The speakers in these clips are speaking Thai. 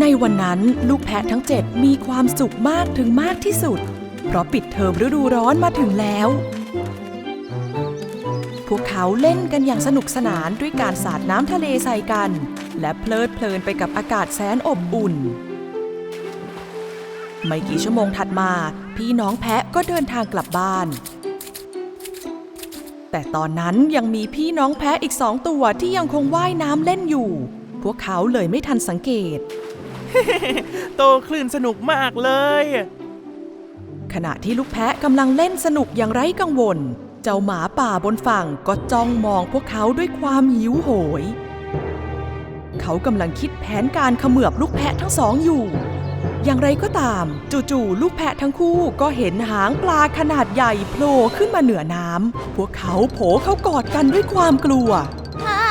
ในวันนั้นลูกแพะทั้งเจ็ดมีความสุขมากถึงมากที่สุด เพราะปิดเทอมฤดูร้อนมาถึงแล้ว พวกเขาเล่นกันอย่างสนุกสนานด้วยการสาดน้ำทะเลใส่กัน และเพลิดเพลินไปกับอากาศแสนอบอุ่น ไม่กี่ชั่วโมงถัดมา พี่น้องแพะก็เดินทางกลับบ้าน แต่ตอนนั้นยังมีพี่น้องแพะอีกสองตัวที่ยังคงว่ายน้ำเล่นอยู่พวกเขาเลยไม่ทันสังเกต โตคลื่นสนุกมากเลย ขณะที่ลูกแพะกำลังเล่นสนุกอย่างไร้กังวล เจ้าหมาป่าบนฝั่งก็จ้องมองพวกเขาด้วยความหิวโหย เขากำลังคิดแผนการเขมือบลูกแพะทั้งสองอยู่ อย่างไรก็ตาม จู่ๆลูกแพะทั้งคู่ก็เห็นหางปลาขนาดใหญ่โผล่ขึ้นมาเหนือน้ำพวกเขาโผเข้ากอดกันด้วยความกลัวฮะ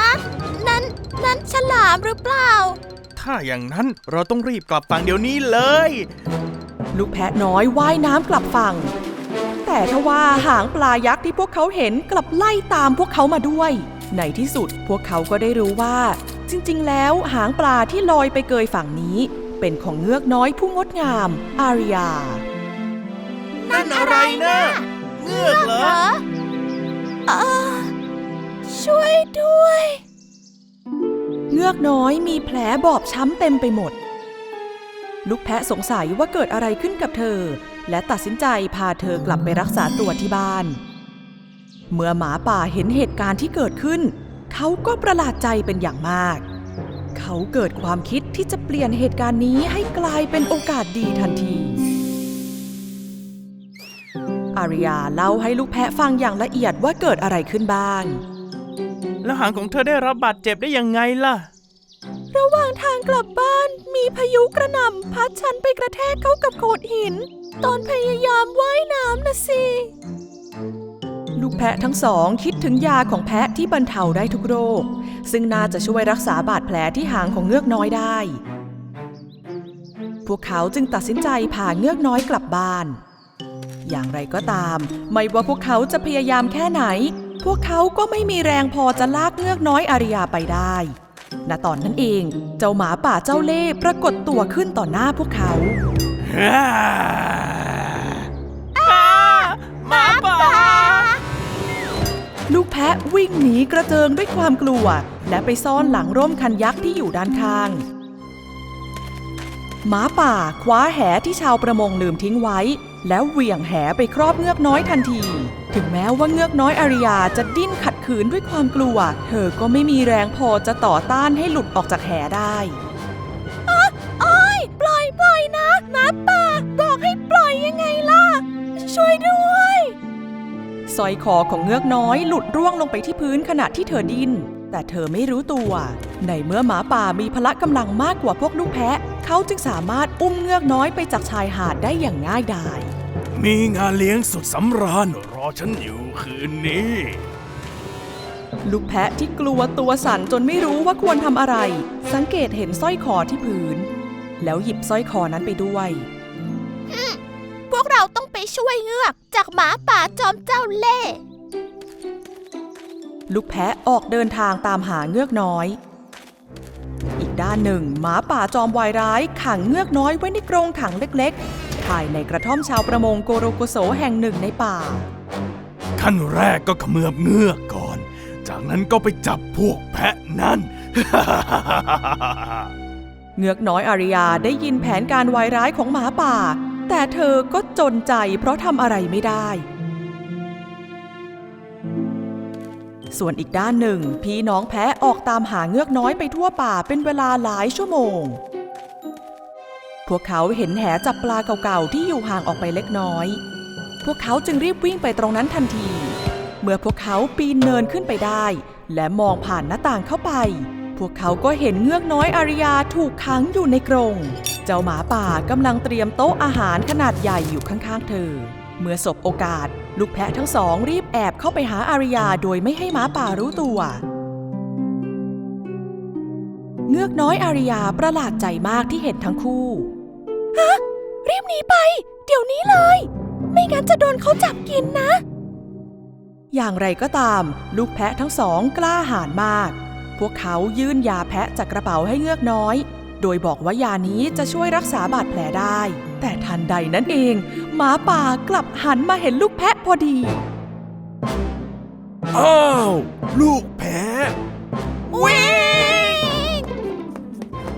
นั่นนั่นฉลามหรือเปล่า ถ้าอย่างนั้นเราต้องรีบกลับฝั่งเดี๋ยวนี้เลย ลูกแพะน้อยว่ายน้ำกลับฝั่ง แต่ทว่าหางปลายักษ์ที่พวกเขาเห็นกลับไล่ตามพวกเขามาด้วย ในที่สุดพวกเขาก็ได้รู้ว่า จริงๆ แล้วหางปลาที่ลอยไปเกยฝั่งนี้ เป็นของเงือกน้อยผู้งดงาม อาริยา นั่นอะไรนะเงือกเหรอเออช่วยด้วยเงือกน้อยมีแผลบอบช้ำเต็มไปหมด ลูกแพะสงสัยว่าเกิดอะไรขึ้นกับเธอ และตัดสินใจพาเธอกลับไปรักษาตัวที่บ้าน เมื่อหมาป่าเห็นเหตุการณ์ที่เกิดขึ้น เขาก็ประหลาดใจเป็นอย่างมาก เขาเกิดความคิดที่จะเปลี่ยนเหตุการณ์นี้ให้กลายเป็นโอกาสดีทันทีอาริยาเล่าให้ลูกแพะฟังอย่างละเอียดว่าเกิดอะไรขึ้นบ้าง แล้วหางของเธอได้รับบาดเจ็บได้ยังไงล่ะ ระหว่างทางกลับบ้านมีพายุกระหน่ำพัดฉันไปกระแทกเข้ากับโขดหิน ตอนพยายามว่ายน้ำนะสิ ลูกแพะทั้งสองคิดถึงยาของแพะที่บรรเทาได้ทุกโรค ซึ่งน่าจะช่วยรักษาบาดแผลที่หางของเงือกน้อยได้ พวกเขาจึงตัดสินใจพาเงือกน้อยกลับบ้านอย่างไรก็ตาม ไม่ว่าพวกเขาจะพยายามแค่ไหน พวกเขาก็ไม่มีแรงพอจะลากเงือกน้อยอาริยาไปได้ณตอนนั้นเอง เจ้าหมาป่าเจ้าเล่ห์ปรากฏตัวขึ้นต่อหน้าพวกเขาหมาป่า ลูกแพะวิ่งหนีกระเจิงด้วยความกลัว และไปซ่อนหลังร่มคันยักษ์ที่อยู่ด้านข้าง หมาป่าคว้าแหที่ชาวประมงลืมทิ้งไว้ แล้วเหวี่ยงแหไปครอบเงือกน้อยทันที ถึงแม้ว่าเงือกน้อยอาริยาจะดิ้นขัดขืนด้วยความกลัว เธอก็ไม่มีแรงพอจะต่อต้านให้หลุดออกจากแหได้โอ้ยปล่อยปล่อยนะหมาป่าบอกให้ปล่อยยังไงล่ะ ช่วยด้วยสร้อยคอของเงือกน้อยหลุดร่วงลงไปที่พื้นขณะที่เธอดิ้น แต่เธอไม่รู้ตัว ในเมื่อหมาป่ามีพละกำลังมากกว่าพวกลูกแพะ เขาจึงสามารถอุ้มเงือกน้อยไปจากชายหาดได้อย่างง่ายดาย มีงานเลี้ยงสุดสำราญรอฉันอยู่คืนนี้ ลูกแพะที่กลัวตัวสั่นจนไม่รู้ว่าควรทำอะไร สังเกตเห็นสร้อยคอที่พื้น แล้วหยิบสร้อยคอนั้นไปด้วยพวกเราต้องไปช่วยเงือกจากหมาป่าจอมเจ้าเล่ห์ลูกแพะออกเดินทางตามหาเงือกน้อย อีกด้านหนึ่งหมาป่าจอมวายร้ายขังเงือกน้อยไว้ในกรงขังเล็กๆ ภายในกระท่อมชาวประมงโกโรโกโสแห่งหนึ่งในป่า ขั้นแรกก็เขมือบเงือกก่อน จากนั้นก็ไปจับพวกแพะนั่น เงือกน้อยอาริยาได้ยินแผนการวายร้ายของหมาป่า แต่เธอก็จนใจเพราะทำอะไรไม่ได้ ส่วนอีกด้านหนึ่งพี่น้องแพะออกตามหาเงือกน้อยไปทั่วป่าเป็นเวลาหลายชั่วโมง พวกเขาเห็นแหจับปลาเก่าๆที่อยู่ห่างออกไปเล็กน้อย พวกเขาจึงรีบวิ่งไปตรงนั้นทันที เมื่อพวกเขาปีนเนินขึ้นไปได้ และมองผ่านหน้าต่างเข้าไป พวกเขาก็เห็นเงือกน้อยอาริยาถูกขังอยู่ในกรง เจ้าหมาป่ากำลังเตรียมโต๊ะอาหารขนาดใหญ่อยู่ข้างๆเธอ เมื่อสบโอกาส ลูกแพะทั้งสองรีบแอบเข้าไปหาอาริยาโดยไม่ให้หมาป่ารู้ตัวเงือกน้อยอาริยาประหลาดใจมากที่เห็นทั้งคู่ ฮะ รีบหนีไป เดี๋ยวนี้เลย ไม่งั้นจะโดนเขาจับกินนะ อย่างไรก็ตาม ลูกแพะทั้งสองกล้าหาญมาก พวกเขายื่นยาแพะจากกระเป๋าให้เงือกน้อย โดยบอกว่ายานี้จะช่วยรักษาบาดแผลได้ แต่ทันใดนั้นเอง หมาป่ากลับหันมาเห็นลูกแพะพอดี อ้าว ลูกแพะวิ่ง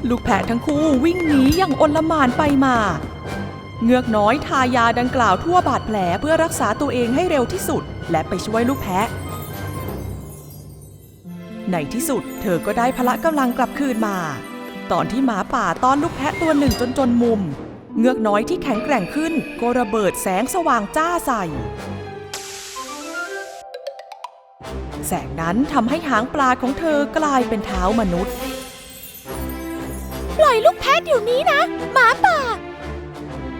ลูกแพะทั้งคู่วิ่งหนีอย่างอนลหม่านไปมา เงือกน้อยทายาดังกล่าวทั่วบาดแผลเพื่อรักษาตัวเองให้เร็วที่สุด และไปช่วยลูกแพะ ในที่สุดเธอก็ได้พละกำลังกลับคืนมา ตอนที่หมาป่าต้อนลูกแพะตัวหนึ่งจนจนมุม เงือกน้อยที่แข็งแกร่งขึ้นก็ระเบิดแสงสว่างจ้าใส่แสงนั้นทำให้หางปลาของเธอกลายเป็นเท้ามนุษย์ ล่อยลูกแพะเดี๋ยวนี้นะ หมาป่า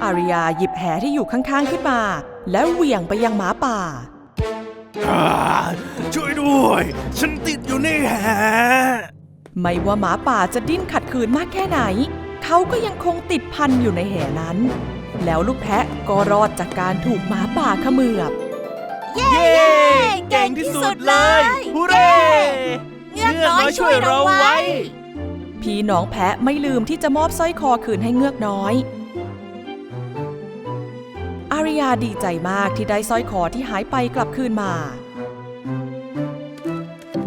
อาริยาหยิบแหที่อยู่ข้างๆขึ้นมา แล้วเหวี่ยงไปยังหมาป่า อ่าช่วยด้วย ฉันติดอยู่ในแหไม่ว่าหมาป่าจะดิ้นขัดขืนมากแค่ไหน เขาก็ยังคงติดพันอยู่ในแหนั้น แล้วลูกแพะก็รอดจากการถูกหมาป่าเขมือบ เย้เก่งที่สุดเลยฮูเร่ เงือกน้อยช่วยเราไว้ พี่น้องแพะไม่ลืมที่จะมอบสร้อยคอคืนให้เงือกน้อย อาริยาดีใจมากที่ได้สร้อยคอที่หายไปกลับคืนมา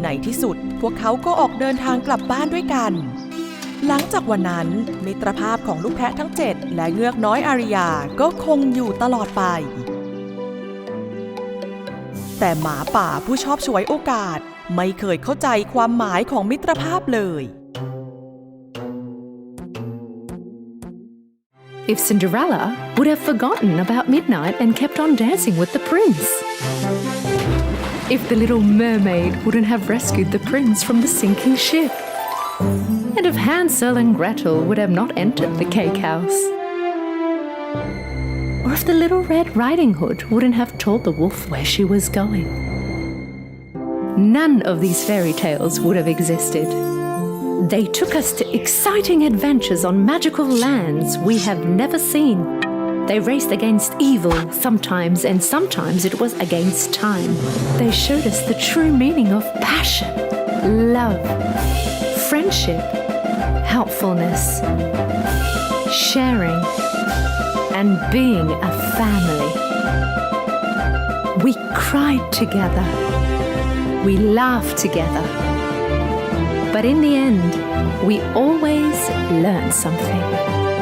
ในที่สุดพวกเขาก็ออกเดินทางกลับบ้านด้วยกัน หลังจากวันนั้นมิตรภาพของลูกแพะทั้งเจ็ดและเงือกน้อยอาริยาก็คงอยู่ตลอดไป แต่หมาป่าผู้ชอบฉวยโอกาสไม่เคยเข้าใจความหมายของมิตรภาพเลย if Cinderella would have forgotten about midnight and kept on dancing with the prince. If the little mermaid wouldn't have rescued the prince from the sinking ship. And if Hansel and Gretel would have not entered the cake house. Or if the little Red Riding Hood wouldn't have told the wolf where she was going. None of these fairy tales would have existed. They took us to exciting adventures on magical lands we have never seen. They raced against evil sometimes, and sometimes it was against time. They showed us the true meaning of passion, love, friendship, helpfulness, sharing, and being a family. We cried together. We laughed together. But in the end, we always learn something.